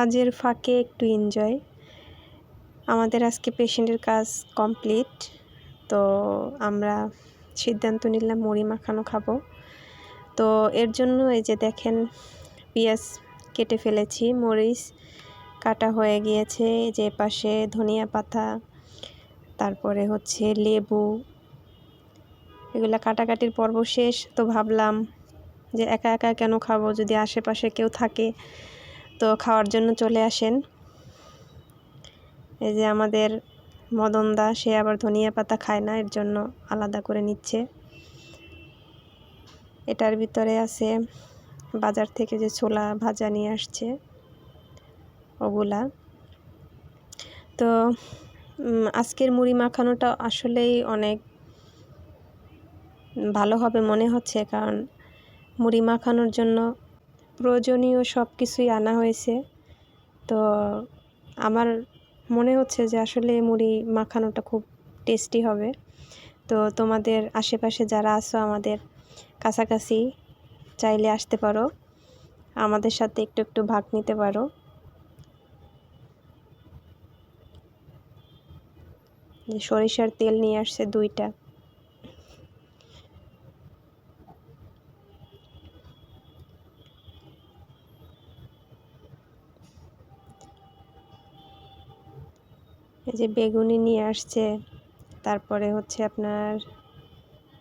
কাজের ফাঁকে একটু এনজয় আমাদের আজকে পেশেন্টের কাজ কমপ্লিট তো আমরা সিদ্ধান্ত নিলাম মুড়ি মাখানো খাব। তো এর জন্য এই যে দেখেন, পেঁয়াজ কেটে ফেলেছি, মরিচ কাটা হয়ে গিয়েছে যে পাশে ধনিয়া পাতা, তারপরে হচ্ছে লেবু, এগুলো কাটাকাটির পর্ব শেষ। তো ভাবলাম যে একা একা কেন খাব? যদি আশেপাশে কেউ থাকে তো খাওয়ার জন্য চলে আসেন। এই যে আমাদের মদন দা, সে আবার ধনিয়া পাতা খায় না, এর জন্য আলাদা করে নিচ্ছে। এটার ভিতরে আছে বাজার থেকে যে ছোলা ভাজা নিয়ে আসছে, ওগুলা। তো আজকের মুড়ি মাখানোটা আসলেই অনেক ভালো হবে মনে হচ্ছে, কারণ মুড়ি মাখানোর জন্য প্রয়োজনীয় সব কিছুই আনা হয়েছে। তো আমার মনে হচ্ছে যে আসলে মুড়ি মাখানোটা খুব টেস্টি হবে। তো তোমাদের আশেপাশে যারা আছো আমাদের কাছাকাছি, চাইলে আসতে পারো। আমাদের সাথে একটু একটু ভাগ নিতে পারো। সরিষার তেল নিয়ে আসছে দুইটা। এই যে বেগুনি নিয়ে আসছে, তারপরে হচ্ছে আপনার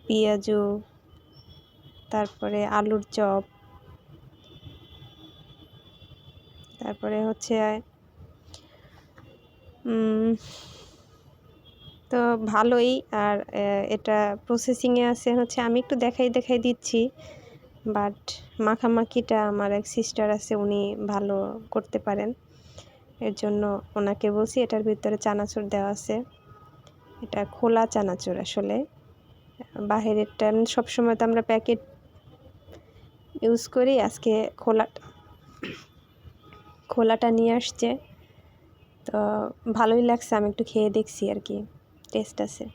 পেঁয়াজু, তারপরে আলুর চপ, তারপরে হচ্ছে তো ভালোই। আর এটা প্রসেসিংয়ে আছে হচ্ছে, আমি একটু দেখাই দেখাই দিচ্ছি বাট মাখামাখিটা আমার এক সিস্টার আছে, উনি ভালো করতে পারেন। এর জন্য ওনাকে বলছি, এটার ভিতরে চানাচুর দেওয়া আছে। এটা খোলা চানাচুর আসলে। বাহিরেরটা সবসময় তো আমরা প্যাকেট ইউজ করি, আজকে খোলা খোলাটা নিয়ে আসছে। তো ভালোই লাগছে, আমি একটু খেয়ে দেখছি আর কি, টেস্ট আছে।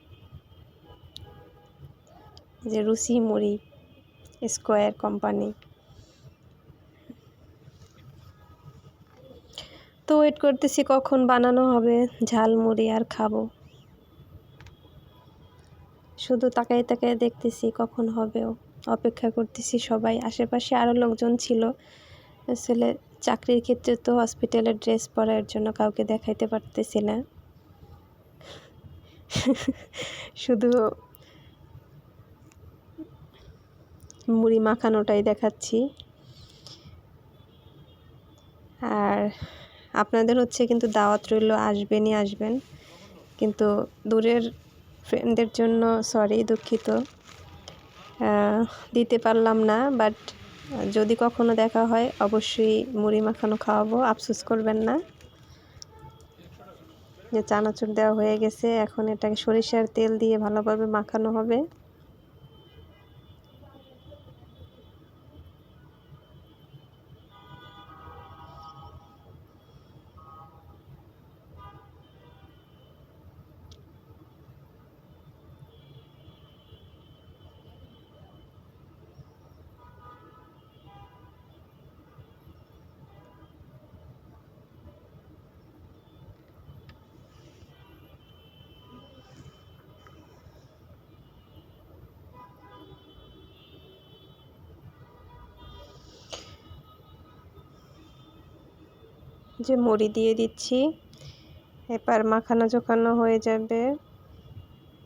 যে রুসি মুড়ি, স্কোয়ার কোম্পানি। ওয়েট করতেছি কখন বানানো হবে ঝালমুড়ি আর খাব। শুধু তাকাই তাকাই দেখতেছি কখন হবেও অপেক্ষা করতেছি সবাই। আশেপাশে আরও লোকজন ছিল। আসলে চাকরির ক্ষেত্রে তো হসপিটালের ড্রেস পরার জন্য কাউকে দেখাইতে পারতেছি না। শুধু মুড়ি মাখানোটাই দেখাচ্ছি। আর আপনাদের হচ্ছে কিন্তু দাওয়াত রইল, আসবেনই আসবেন। কিন্তু দূরের ফ্রেন্ডদের জন্য সরি দুঃখিত। দিতে পারলাম না বাট যদি কখনো দেখা হয়, অবশ্যই মুড়ি মাখানো খাওয়াবো, আফসোস করবেন না। যে চানাচুর দেওয়া হয়ে গেছে, এখন এটাকে সরিষার তেল দিয়ে ভালোভাবে মাখানো হবে। যে মুড়ি দিয়ে দিচ্ছি এবার মাখানো চোখানো হয়ে যাবে।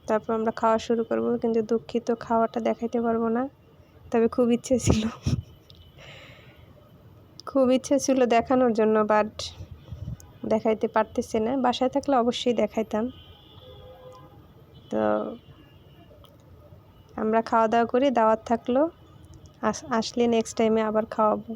তারপর আমরা খাওয়া শুরু করব, কিন্তু দুঃখিত খাওয়াটা দেখাইতে পারব না। তবে খুব ইচ্ছে ছিল। খুব ইচ্ছে ছিল দেখানোর জন্য বাট দেখাইতে পারতেছে না। বাসায় থাকলে অবশ্যই দেখাইতাম। তো আমরা খাওয়া দাওয়া করি, দাওয়াত থাকল। আসলে নেক্সট টাইমে আবার খাওয়াবো।